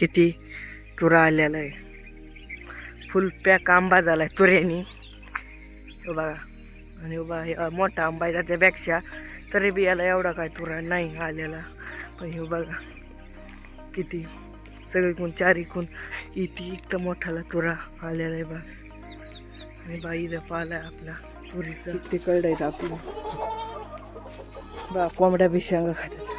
किती तुरा आलेला आहे. फुल पॅक आंबा झाला आहे तुऱ्यानी. हे बघा. आणि हे मोठा आंबा आहे त्याच्यापेक्षा तरी बी याला एवढा काय तुरा नाही आलेला. पण हे बघा. किती. सगळीकडून चारीकडून इथे इतकं मोठाला तुरा आलेला आहे बस. आणि बाई इथं पाला आहे आपला तुरीचं. ते कळडायचं आपलं. बा कोंबड्या बी शेंगा खातात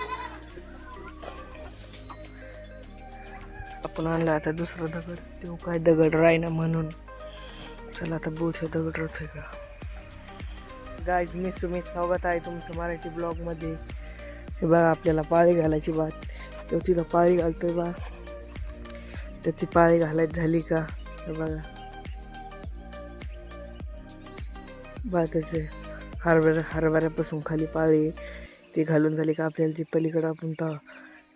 आपण आणला आता दुसरा दगड. तो काय दगड राहीना म्हणून. चला आता बोथ दगड राहतोय का. गायज मी सुमित स्वागत आहे तुमचं मराठी ब्लॉगमध्ये. हे बघा आपल्याला पाळी घालायची बात. तो तिथं पाळी घालतोय बा. त्याची पाळी घालायची झाली का? हे बघा. बा त्याचे हरभऱ्या हरभऱ्यापासून खाली पाळी. ती घालून झाली का आपल्याला जी पलीकडं आपण तर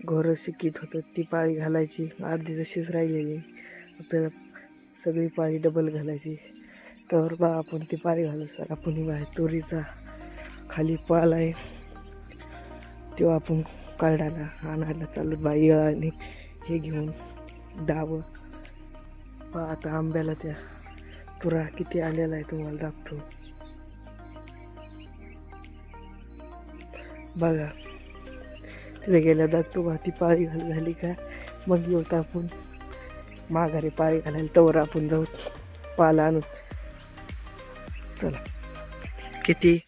घोरं शिकीत होतो. ती पाळी घालायची. अर्धी तशीच राहिलेली. आपल्याला सगळी पाळी डबल घालायची. तर बा आपण ती पाळी घालू सर. आपण बाहेर तुरीचा खाली पाल आहे. तो आपण काढायला आणायला चालू बाई आणि हे घेऊन दाव. बा आता आंब्याला त्या तुरा किती आलेला आहे तुम्हाला दाखतो बघा. तिथे गेल्या दाखतो बा ती पाळी घाल झाली का? मग येऊ आपण. माघारी पाळी घालायला तवर आपण जाऊ. पाला आणू चला. किती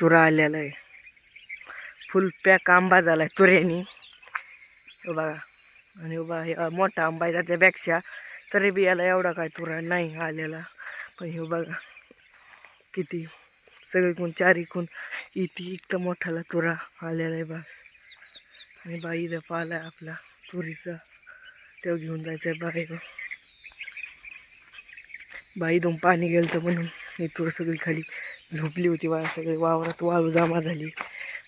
तुरा आलेला आहे. फुल पॅक आंबा झाला आहे तुऱ्यानी बघा. आणि बा हे मोठा आंबा आहे त्याच्यापेक्षा तरी बी याला एवढा काय तुरा नाही आलेला. पण हे बघा. किती. सगळीकून चारीकून इथे इतकं मोठाला तुरा आलेला आहे बस. आणि बाई इथं पाला आहे आपला तुरीचा तेव्हा घेऊन जायचं आहे बाहेर बाईतून पाणी गेलं तर म्हणून ही तूर सगळी खाली झोपली होती. बाया सगळी वावरात वाळू जमा झाली.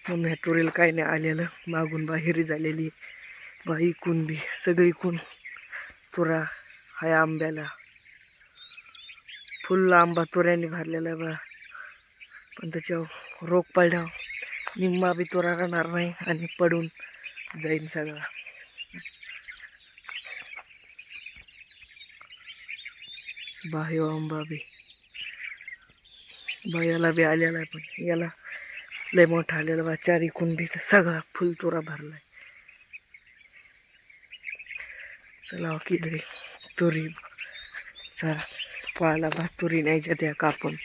म्हणून ह्या तुरीला काही नाही आलेलं. मागून बाहेर झालेली. बाई कुण बी सगळी कुण? तुरा हाय आंब्याला. फुल आंबा तुऱ्याने भरलेला आहे बा. पण त्याच्यावर रोग पडल्यावर निम्मा बी तुरा राहणार नाही आणि पडून जाईन सगळा. बाह्य आंबा बी बा याला बी आलेला आहे पण याला लय मोठा आलेला बा. चारी कुण बी तर सगळा फुलतुरा भरलाय. चला किती तुरी. चला पाला बा तुरी न्यायच्या त्या कापून.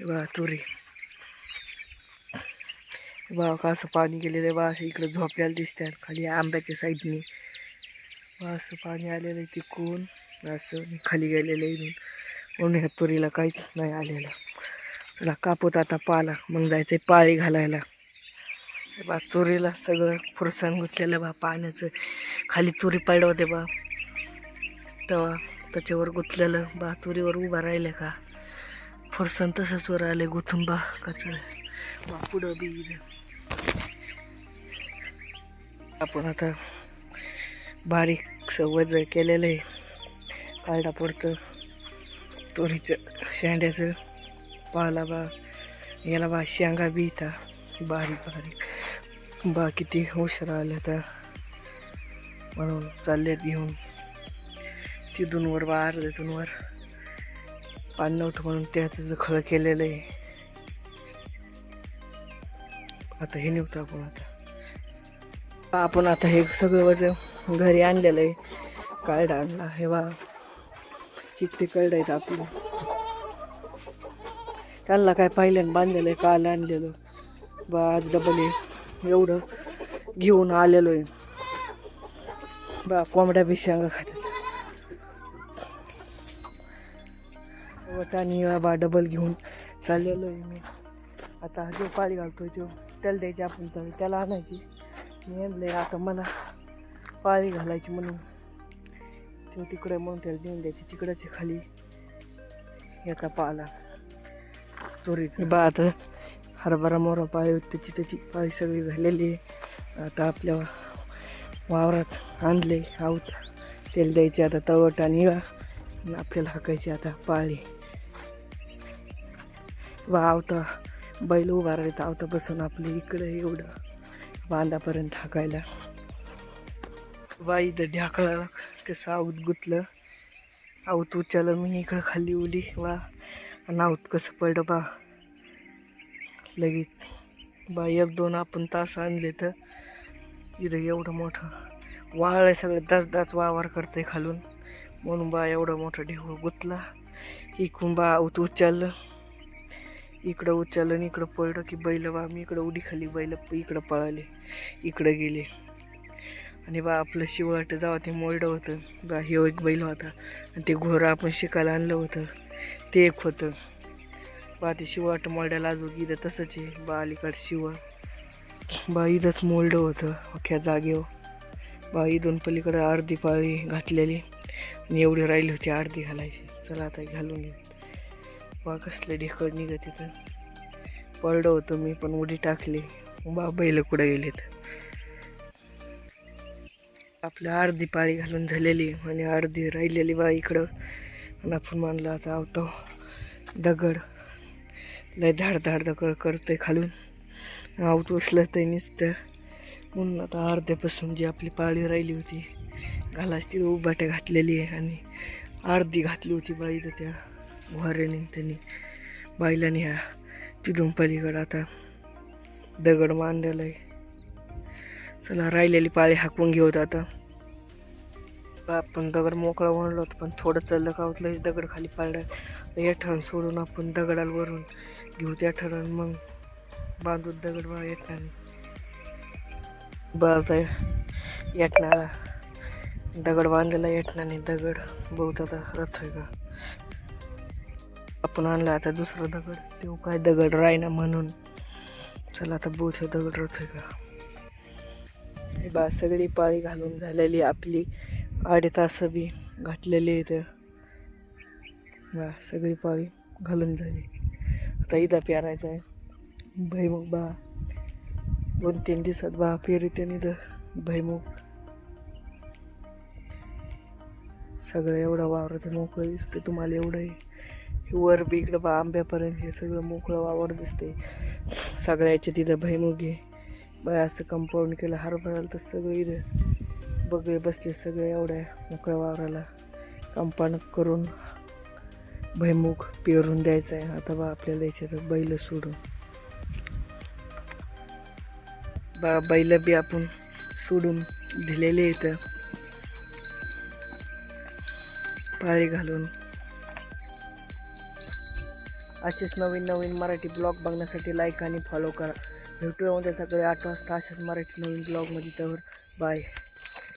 बा तुरी. बा का असं पाणी गेलेलं आहे? बा असं इकडं झोपल्याला दिसतात खाली आंब्याच्या साईडने. बा असं पाणी आलेलं आहे तिकून. असं खाली गेलेलं आहे इथून. म्हणून ह्या तुरीला काहीच नाही आलेलं. चला कापूत आता पाला. मग जायचं आहे पाळी घालायला. बा तुरीला सगळं फुरसण गुतलेलं बा पाण्याचं. खाली तुरी पडवते बा. तेव्हा त्याच्यावर गुतलेलं. बा तुरीवर उभा राहिलं का? फुरसण तसंच वर आले गुथून बा बा पुढं बी इथं. आपण आता बारीक वजन केलेलं आहे कालडा पडतं तोरीचं शेंड्याचं पाला बा याला बा शेंगा बी इथं. बारीक बारीक. बा किती हुशार आले आता. म्हणून चाललेत घेऊन. तिथून वर बा अर्ध्यातून वर. पाणी नव्हतं म्हणून त्याचं खळ केलेलं आहे. आता हे निघतो आपण आता. आपण आता हे सगळं वजन घरी आणलेलं आहे. कार्ड आणला. हे बा किती कळड आहेत आपलं. त्यांना काय पाहिल्यानं बांधलेलं आहे काल आणलेलं. बा आज डबल आहे. एवढं घेऊन आलेलो आहे. बा कोंबड्या बी शेंगा खातात. वटाणी बा डबल घेऊन चाललेलो आहे मी. आता जो पाळी घालतोय तो. त्याला द्यायची आपण तर त्याला आणायची. मी आणलंय आता मला पाळी घालायची म्हणून. तो तिकडे म्हणून त्याला देऊन द्यायची तिकडच्या खाली. याचा पाला. तुरीचा बा आता हरभरा मोरा पाळी त्याची त्याची पाळी सगळी झालेली आहे. आता आपल्या वावरात आणले आऊत तेल द्यायचे आता तवट आणि आणि आपल्याला हाकायची आता पाळी. वा आवता बैल उभारायला राहत आवता बसून आपली इकडं एवढं बांधापर्यंत हाकायला. बाई इथं ढाकळाला कसं आऊत गुतलं. आऊत उचललं मी इकडं खाली उली वा आणि आऊत कसं पडलं बा. लगेच बा एक दोन आपण तास आणले तर इथं एवढं मोठं वाळ आहे सगळं दास दास वावर करते खालून. म्हणून बा एवढं मोठं ढेकूळ गुतला. इकून बा आऊत उचललं. इकडं उचललं इकडं पडलं की बैल बा मी इकडं उडी खाली बैल इकडं पळाले इकडं गेले. आणि बा आपलं शिवट जावं ते मोरडं होतं. बा हे एक बैल होता. आणि ते घोरं आपण शिकायला आणलं होतं. ते एक होतं. बा ते शिववाट मोरड्याला अजून इथं तसंच आहे. बा अलीकडं शिव. बा इथंच मोरडं होतं. अख्ख्या जागेवर. बा इथून पलीकडं अर्धी पाळी घातलेली. आणि एवढी राहिली होती अर्धी घालायची. चला आता घालून घेऊ. बा कसले ढेकळ निघत तिथं पडलं होतं मी पण उडी टाकली. बा बैल कुठं गेलेत? आपल्या अर्धी पाळी घालून झालेली आणि अर्धी राहिलेली बा इकडं. आणि आपण मानलं आता आवतो दगड. लय धाड धाड दगड करतंय खालून. आवत असलं ते नुसतं. म्हणून आता अर्ध्यापासून जी आपली पाळी राहिली होती घालाच ती उभाट्या घातलेली आहे आणि अर्धी घातली होती बाई तर त्या. घोऱ्याने त्यांनी बाईलाने ह्या तिथून पलीकडं आता. दगड मांडलेला आहे चला राहिलेली पाळी हाकून घेऊत आता. आपण दगड मोकळा म्हणलो होतं पण थोडं चाललं का दगड खाली पाळलं या ठण सोडून आपण दगडाला वरून घेऊ त्या ठरण मग बांधून दगड बा येटणाने बाळता येटणारा दगड बांधलेला येटणाने दगड. बहुत आता रथ आहे का? आपण आणला आता दुसरा दगड. तेव्हा काय दगड राहिना म्हणून. चला आता बोथ दगड राहतोय आहे का? हे बा सगळी पाळी घालून झालेली आपली आडे तास बी घातलेली आहेत. बा सगळी पाळी घालून झाली. आता इथं पेरायचं आहे भैमुख बा दोन तीन दिवसात बा पेरिते इथं भैमुख. सगळं एवढं वावरत मोकळं दिसतं तुम्हाला एवढं आहे. वर बी इकडं बा आंब्यापर्यंत हे सगळं मोकळं वावर दिसते सगळ्याच्या तिथं भैमुगे बाय असं कंपाऊंड केलं हरभराला तर सगळं इथं बगळे बसले सगळे एवढ्या मोकळ्या वावराला. कंपाऊंड करून भैमुख पेरून द्यायचं आहे आता बा आपल्याला याच्यात बैल सोडून. बा बैल बी आपण सोडून दिलेले इथं पाळी घालून. असेच नवीन नवीन मराठी ब्लॉग बघण्यासाठी लाईक आणि फॉलो करा. भेटूया उद्या सकाळी आठ वाजता असेच मराठी नवीन ब्लॉगमध्ये. तर बाय.